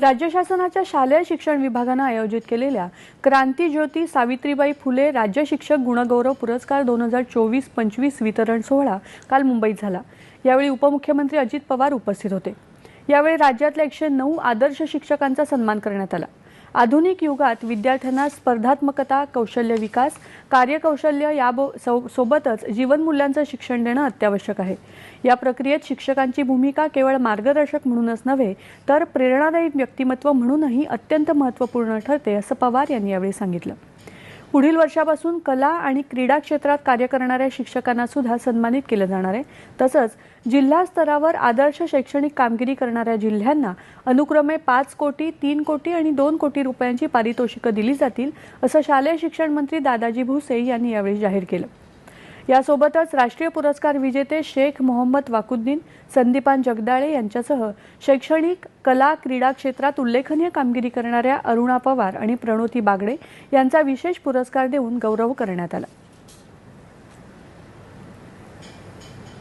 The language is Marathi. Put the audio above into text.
राज्य शासनाच्या शालेय शिक्षण विभागानं आयोजित केलेल्या क्रांती ज्योती सावित्रीबाई फुले राज्य शिक्षक गुणगौरव पुरस्कार दोन हजार चोवीस पंचवीस वितरण सोहळा काल मुंबईत झाला. यावेळी उपमुख्यमंत्री अजित पवार उपस्थित होते. यावेळी राज्यातल्या एकशे नऊ आदर्श शिक्षकांचा सन्मान करण्यात आला. आधुनिक युगात विद्यार्थ्यांना स्पर्धात्मकता कौशल्य विकास कार्यकौशल्य याबो सो- सोबतच जीवनमूल्यांचं शिक्षण देणं अत्यावश्यक आहे. या प्रक्रियेत शिक्षकांची भूमिका केवळ मार्गदर्शक म्हणूनच नव्हे तर प्रेरणादायी व्यक्तिमत्व म्हणूनही अत्यंत महत्त्वपूर्ण ठरते असं पवार यांनी यावेळी सांगितलं. पुढील वर्षापासून कला आणि क्रीडा क्षेत्रात कार्य करणाऱ्या शिक्षकांना सुद्धा सन्मानित केलं जाणार आहे. तसंच जिल्हा स्तरावर आदर्श शैक्षणिक कामगिरी करणाऱ्या जिल्ह्यांना अनुक्रमे पाच कोटी तीन कोटी आणि दोन कोटी रुपयांची पारितोषिकं दिली जातील असं शालेय शिक्षण मंत्री दादाजी भुसे यांनी यावेळी जाहीर केलं. यासोबतच राष्ट्रीय पुरस्कार विजेते शेख मोहम्मद वाकुद्दीन संदीपान जगदाळे यांच्यासह शैक्षणिक कला क्रीडा क्षेत्रात उल्लेखनीय कामगिरी करणाऱ्या अरुणा पवार आणि प्रणोती बागडे यांचा विशेष पुरस्कार देऊन गौरव करण्यात आला.